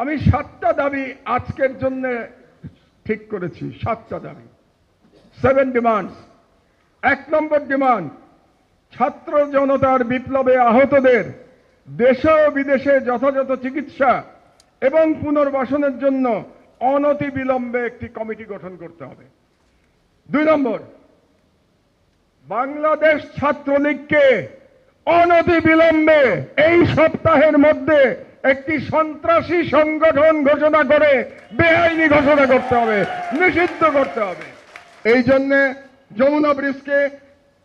আমি সাতটা দাবি আজকের জন্য ঠিক করেছি, সাতটা দাবি। সেভেন ডিমান্ডস এক নম্বর ডিমান্ড ছাত্র জনতার বিপ্লবে আহতদের দেশে ও বিদেশে যথাযথ চিকিৎসা এবং পুনর্বাসনের জন্য অনতি বিলম্বে একটি কমিটি গঠন করতে হবে। দুই নম্বর, বাংলাদেশ ছাত্রলীগকে অনতি বিলম্বে এই সপ্তাহের মধ্যে একটি সন্ত্রাসী সংগঠন ঘোষণা করে বেআইনি ঘোষণা করতে হবে, নিষিদ্ধ করতে হবে। এই জন্য যমুনা ব্রিজকে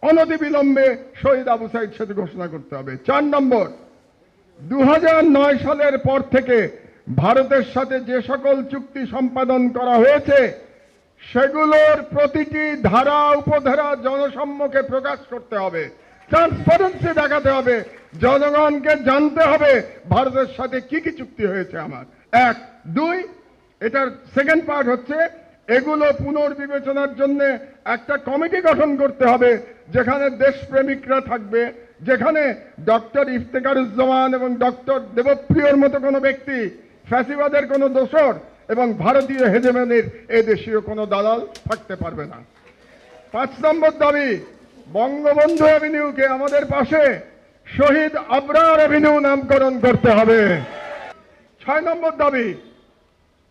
অনতি বিলম্বে শহীদ আবু সাইদ সাথে ঘোষণা করতে হবে। চার নম্বর দু হাজার নয় সালের পর থেকে ভারতের সাথে যে সকল চুক্তি সম্পাদন করা হয়েছে, সেগুলোর প্রতিটি ধারা, উপধারা জনসম্মুখে প্রকাশ করতে হবে। ট্রান্সপারেন্সি দেখাতে হবে। জনগণকে জানতে হবে ভারতের সাথে কি কি চুক্তি হয়েছে আমার। এক, দুই, এটার সেকেন্ড পার্ট হচ্ছে, এগুলো পুনর্বিবেচনার জন্য একটা কমিটি গঠন করতে হবে, যেখানে দেশপ্রেমিকরা থাকবে, যেখানে ডক্টর ইফতেকারুজ্জামান এবং ডক্টর দেবপ্রিয়র মতো কোনো ব্যক্তি, ফ্যাসিবাদের কোনো দোসর এবং ভারতীয় হেজেমেনির এদেশীয় কোনো দালাল থাকতে পারবে না। পাঁচ নম্বর দাবি বঙ্গবন্ধু অ্যাভিনিউকে আমাদের পাশে শহীদ আবরার অ্যাভিনিউ নামকরণ করতে হবে। ছয় নম্বর দাবি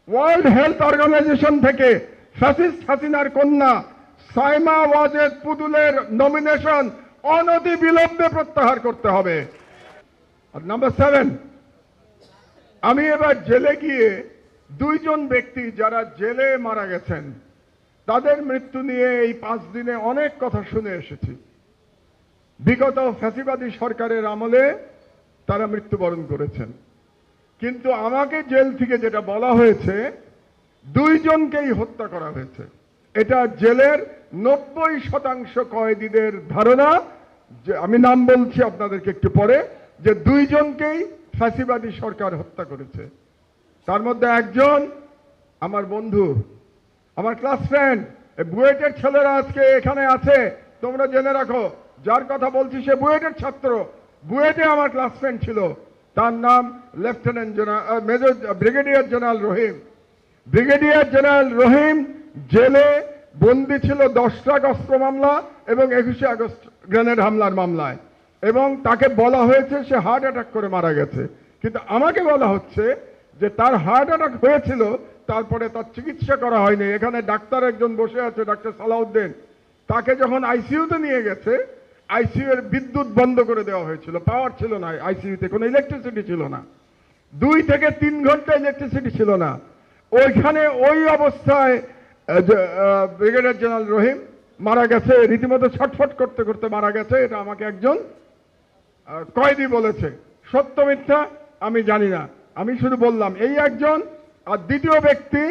ওয়ার্ল্ড হেলথ অর্গানাইজেশন থেকে ফ্যাসিস্ট হাসিনার কন্যা সাইমা ওয়াজেদ পুতুলের নমিনেশন অনতি বিলম্বে প্রত্যাহার করতে হবে। আর নাম্বার সেভেন আমি এবার জেলে গিয়ে দুইজন ব্যক্তি যারা জেলে মারা গেছেন তাদের মৃত্যু নিয়ে এই পাঁচ দিনে অনেক কথা শুনে এসেছি। বিগত ফ্যাসিবাদী সরকারের আমলে তারা মৃত্যুবরণ করেছেন। কিন্তু আমাকে জেল থেকে যেটা বলা হয়েছে, দুইজনকেই হত্যা করা হয়েছে। এটা জেলের নব্বই শতাংশ কয়েদিদের ধারণা। যে আমি নাম বলছি আপনাদেরকে একটু পরে, যে দুইজনকেই ফ্যাসিবাদী সরকার হত্যা করেছে। তার মধ্যে একজন আমার বন্ধু আমার ক্লাস ফ্রেন্ড বুয়েটের ছেলেরা আজকে এখানে আছে। তোমরা জেনে রাখো, যার কথা বলছি সে বুয়েটের ছাত্র। বুয়েটে আমার ক্লাস ফ্রেন্ড ছিল। তার নাম lieutenant general major brigadier general Rahim brigadier general Rahim জেলে বন্দি ছিল দশটা অস্ত্র মামলা এবং একুশে আগস্ট গ্রেনেড হামলার মামলায়। এবং তাকে বলা হয়েছে সে হার্ট অ্যাটাক করে মারা গেছে। কিন্তু আমাকে বলা হচ্ছে যে তার হার্ট অ্যাটাক হয়েছিল তারপরে তার চিকিৎসা করা হয়নি। এখানে ডাক্তার একজন বসে আছে, ডাক্তার সালাউদ্দিন। তাকে যখন আইসিইউতে নিয়ে গেছে আইসিইউ এর বিদ্যুৎ বন্ধ করে দেওয়া হয়েছিল। পাওয়ার ছিল না আইসিইউতে, কোনো ইলেকট্রিসিটি ছিল না। দুই থেকে তিন ঘণ্টা ইলেকট্রিসিটি ছিল না। ওইখানে ওই অবস্থায় ব্রিগেডিয়ার জেনারেল রহিম মারা গেছে। রীতিমতো ছটফট করতে করতে মারা গেছে। এটা আমাকে একজন কয়েদি বলেছে। সত্য মিথ্যা আমি জানি না। আমি শুধু বললাম, এই একজন আর দ্বিতীয় ব্যক্তি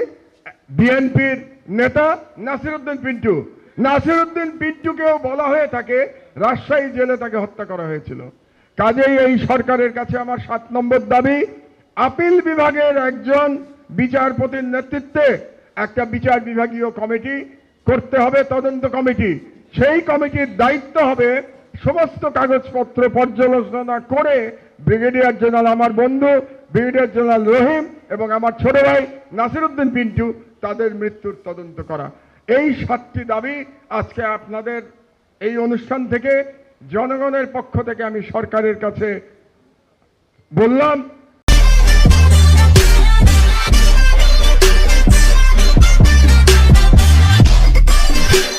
বিএনপির নেতা নাসিরউদ্দিন পিন্টু। নাসিরউদ্দিন পিন্টুকেও বলা হয়ে থাকে, রাজশাহী জেলে তাকে হত্যা করা হয়েছিল। কাজেই এই সরকারের কাছে আমার সাত নম্বর দাবি, আপিল বিভাগের একজন বিচারপতির নেতৃত্বে একটা বিচার বিভাগীয় কমিটি করতে হবে, তদন্ত কমিটি। সেই কমিটির দায়িত্ব হবে সমস্ত কাগজপত্র পর্যালোচনা করে ব্রিগেডিয়ার জেনারেল, আমার বন্ধু ব্রিগেডিয়ার জেনারেল রহিম এবং আমার ছোট ভাই নাসিরুদ্দিন পিন্টু তাদের মৃত্যুর তদন্ত করা। এই সাতটি দাবি আজকে আপনাদের এই অনুষ্ঠান থেকে জনগণের পক্ষ থেকে আমি সরকারের কাছে বললাম।